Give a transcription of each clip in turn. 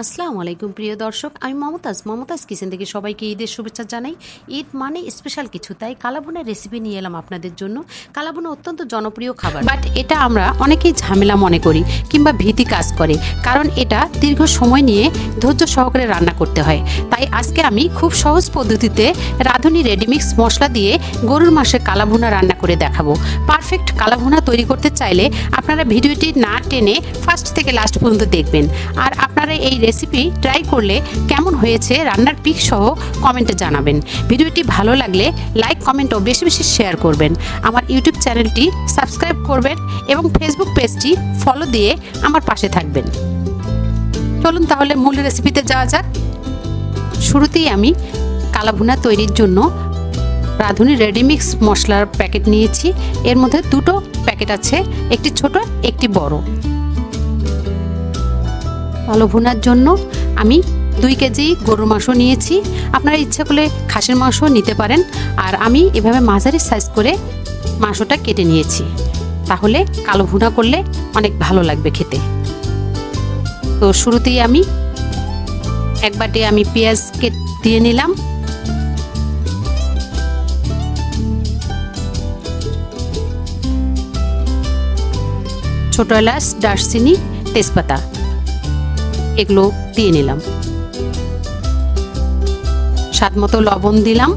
আসসালামু আলাইকুম, প্রিয় দর্শক। আমি মমতাজ। মমতাজ কিচেন থেকে সবাইকে ঈদের শুভেচ্ছা জানাই। ঈদ মানে স্পেশাল কিছু, তাই কালাভুনের রেসিপি নিয়ে এলাম আপনাদের জন্য। কালাভুনা অত্যন্ত জনপ্রিয় খাবার। বাট এটা আমরা অনেকেই ঝামেলা মনে করি কিংবা ভীতি কাজ করে। কারণ এটা দীর্ঘ সময় নিয়ে ধৈর্য সহকারে রান্না করতে হয়। তাই আজকে আমি খুব সহজ পদ্ধতিতে রাঁধুনি রেডিমিক্স মশলা দিয়ে গরুর মাসে কালাভুনা রান্না করে দেখাবো। পারফেক্ট কালাভুনা তৈরি করতে চাইলে আপনারা ভিডিওটি না টেনে ফার্স্ট থেকে লাস্ট পর্যন্ত দেখবেন। আর আপনারা এই রেসিপি ট্রাই করলে কেমন হয়েছে রান্নার পিক সহ কমেন্টে জানাবেন। ভিডিওটি ভালো লাগলে লাইক কমেন্ট ও বেশি বেশি শেয়ার করবেন। আমার ইউটিউব চ্যানেলটি সাবস্ক্রাইব করবেন এবং ফেসবুক পেজটি ফলো দিয়ে আমার পাশে থাকবেন। চলুন তাহলে মূল রেসিপিতে যাওয়া যাক। শুরুতেই আমি কালাভুনা তৈরির জন্য রাঁধুনি রেডিমিক্স মশলার প্যাকেট নিয়েছি। এর মধ্যে দুটো প্যাকেট আছে, একটি ছোট, একটি বড়। আলু ভুনার জন্য আমি দুই কেজি গরুর মাংস নিয়েছি। আপনারা ইচ্ছা করলে খাসির মাংস নিতে পারেন। আর আমি এভাবে মাঝারি সাইজ করে মাংসটা কেটে নিয়েছি। তাহলে কালো ভুনা করলে অনেক ভালো লাগবে খেতে। তো শুরুতেই আমি এক বাটি আমি পেঁয়াজ কেট দিয়ে নিলাম। ছোট এলাচ, দারচিনি, তেজপাতা। এগুলো দিয়ে নিলাম। স্বাদ মতো লবণ দিলাম।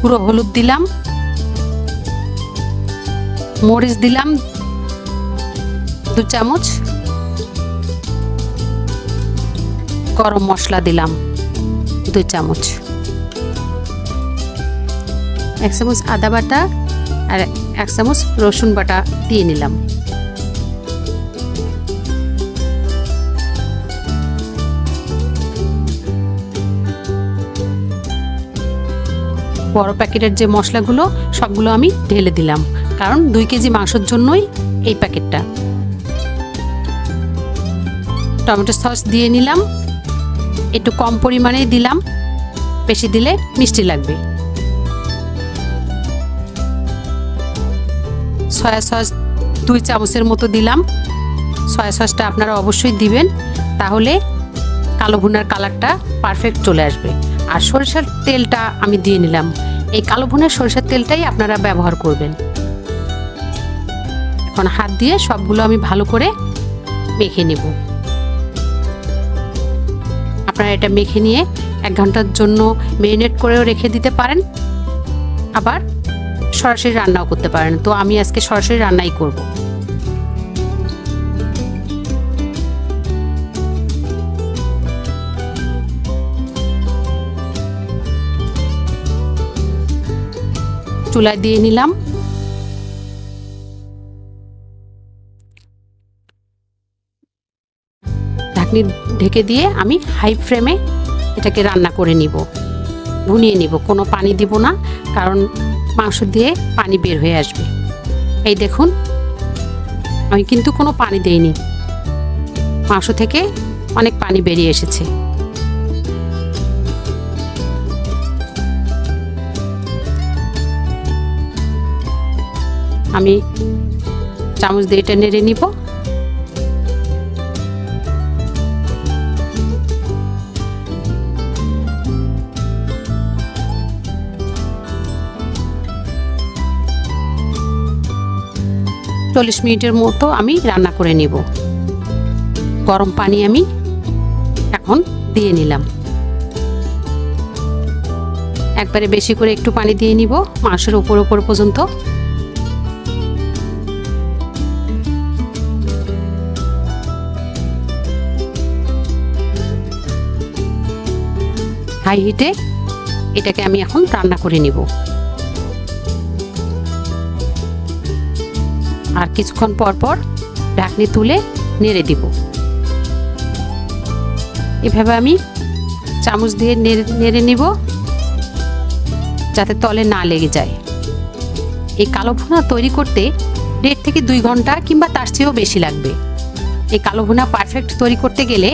পুরো হলুদ দিলাম। মরিচ দিলাম দু চামচ। গরম মশলা দিলাম দু চামচ। এক চামচ আদা বাটা আর এক চামচ রসুন বাটা দিয়ে নিলাম। বড় প্যাকেটের যে মশলাগুলো, সবগুলো আমি ঢেলে দিলাম, কারণ দুই কেজি মাংসের জন্যই এই প্যাকেটটা। টমেটো সস দিয়ে নিলাম, একটু কম পরিমাণে দিলাম, বেশি দিলে মিষ্টি লাগবে। সয়া সস দুই চামচের মতো দিলাম। সয়া সসটা আপনারা অবশ্যই দিবেন, তাহলে কালো ভুনার কালারটা পারফেক্ট চলে আসবে। আর সরিষার তেলটা আমি দিয়ে নিলাম। এই কালো ভুনার সরিষার তেলটাই আপনারা ব্যবহার করবেন। এখন হাত দিয়ে সবগুলো আমি ভালো করে মেখে নেব। আপনারা এটা মেখে নিয়ে এক ঘণ্টার জন্য মেরিনেট করেও রেখে দিতে পারেন। আবার সরাসরি রান্নাও করতে পারেন। তো আমি আজকে সরাসরি রান্নাই করব। চুলায় দিয়ে নিলাম। ঢাকনি ঢেকে দিয়ে আমি হাই ফ্লেমে এটাকে রান্না করে নিব। ভুনিয়ে নিব, কোনো পানি দিব না, কারণ মাংস দিয়ে পানি বের হয়ে আসবে। এই দেখুন, আমি কিন্তু কোনো পানি দেইনি। মাংস থেকে অনেক পানি বেরিয়ে এসেছে। আমি চামচ দিয়ে এটা নেড়ে নিব। চল্লিশ মিনিটের মতো আমি রান্না করে নিব। গরম পানি আমি এখন দিয়ে নিলাম। একবারে বেশি করে একটু পানি দিয়ে নিব, মাংসের উপর উপর পর্যন্ত। হাই হিটে এটাকে আমি এখন রান্না করে নিব। আর কিছুক্ষণ পর পর ঢাকনি তুলে নেড়ে দিব। এভাবে আমি চামচ দিয়ে নেড়ে নিব যাতে তলে না লেগে যায়। এই কালো ভুনা তৈরি করতে দেড় থেকে দুই ঘণ্টা কিংবা তার চেয়েও বেশি লাগবে। এই কালো ভুনা পারফেক্ট তৈরি করতে গেলে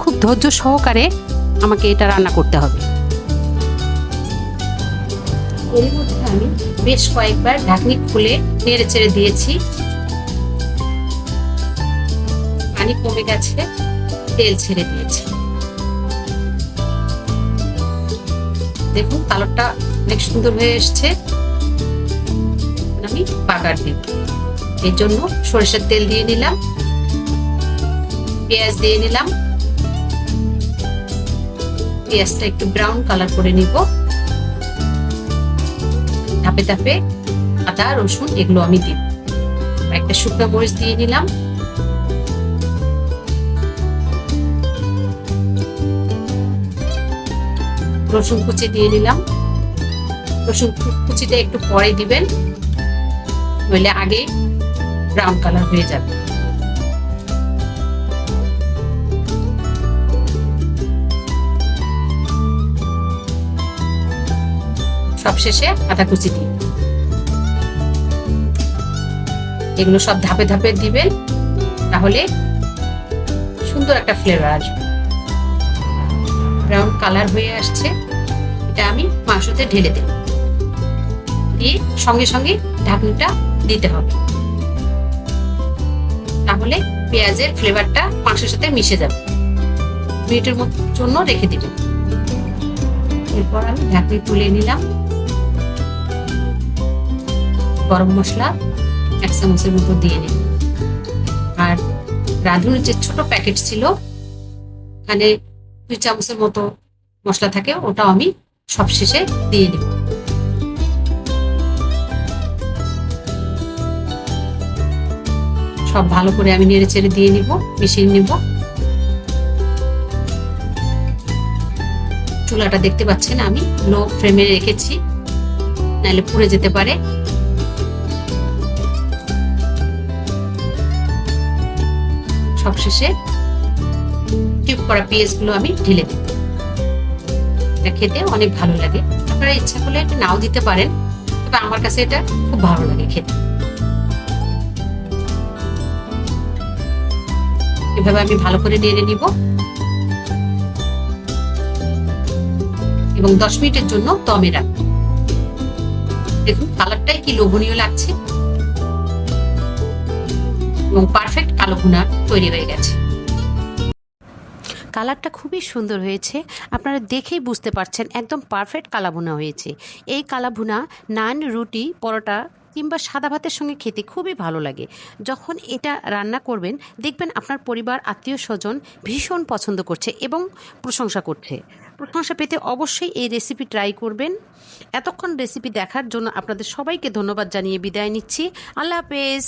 খুব ধৈর্য সহকারে আমাকে এটা রান্না করতে হবে। এর মধ্যে আমি বেশ কয়েকবার ঢাকনি খুলে নেড়ে চেড়ে দিয়েছি। পানি কমে গেছে, তেল ছেড়ে দিয়েছি। দেখুন, কালারটা অনেক সুন্দর হয়ে এসছে। আমি বাগার দিব। এর জন্য সরিষার তেল দিয়ে নিলাম, পেঁয়াজ দিয়ে নিলাম। পেঁয়াজটা একটু ব্রাউন কালার করে নিব। ধাপে ধাপে আদা, রসুন এগুলো আমি দিব একটা শুকনো মরিচ দিয়ে নিলাম রসুন কুচি দিয়ে নিলাম রসুন কুচিটা একটু পরে দিবেন, নইলে আগে ব্রাউন কালার হয়ে যাবে। সবশেষে আদা দিই এগুলো সব ধাপে ধাপে দিবেন তাহলে সুন্দর একটা ফ্লেভার আসবে। ব্রাউন কালার হয়ে আসছে, এটা আমি মাংসতে ঢেলে দেব। দিয়ে সঙ্গে সঙ্গে ঢাকনিটা দিতে হবে। তাহলে পেঁয়াজের ফ্লেভারটা মাংসের সাথে মিশে যাবে। মিনিটের জন্য রেখে দিবেন এরপর আমি ঢাকনি তুলে নিলাম। গরম মশলা এক চামচের মতো দিয়ে নিন আর রাঁধুনির যে ছোট প্যাকেট ছিল, এখানে দুই চামচের মতো মশলা থাকে, ওটাও আমি সব শেষে দিয়ে নিব। সব ভালো করে আমি নেড়ে চেড়ে দিয়ে নিব, মিশিয়ে নিব। চুলাটা দেখতে পাচ্ছেন, আমি লো ফ্লেমে রেখেছি, নাহলে পুড়ে যেতে পারে। সবশেষে টিউব করা পেঁয়াজগুলো আমি ঢেলে দিই এটা খেতে অনেক ভালো লাগে। আপনারা ইচ্ছা করলে এটা নাও দিতে পারেন, তবে আমার কাছে এটা খুব ভালো লাগে খেতে। এভাবে আমি ভালো করে নেড়ে নিব। এবং দশ মিনিটের জন্য দমে রাখব। দেখুন, কালারটাই কি লোভনীয় লাগছে। এবং পারফেক্ট কালো ভুনা তৈরি হয়ে গেছে। কালারটা খুবই সুন্দর হয়েছে। আপনারা দেখেই বুঝতে পারছেন একদম পারফেক্ট কালাভুনা হয়েছে। এই কালাভুনা নান, রুটি, পরোটা কিংবা সাদা ভাতের সঙ্গে খেতে খুবই ভালো লাগে। যখন এটা রান্না করবেন, দেখবেন আপনার পরিবার, আত্মীয় স্বজন ভীষণ পছন্দ করছে এবং প্রশংসা করছে। প্রশংসা পেতে অবশ্যই এই রেসিপি ট্রাই করবেন। এতক্ষণ রেসিপি দেখার জন্য আপনাদের সবাইকে ধন্যবাদ জানিয়ে বিদায় নিচ্ছি। আল্লাহ হাফেজ।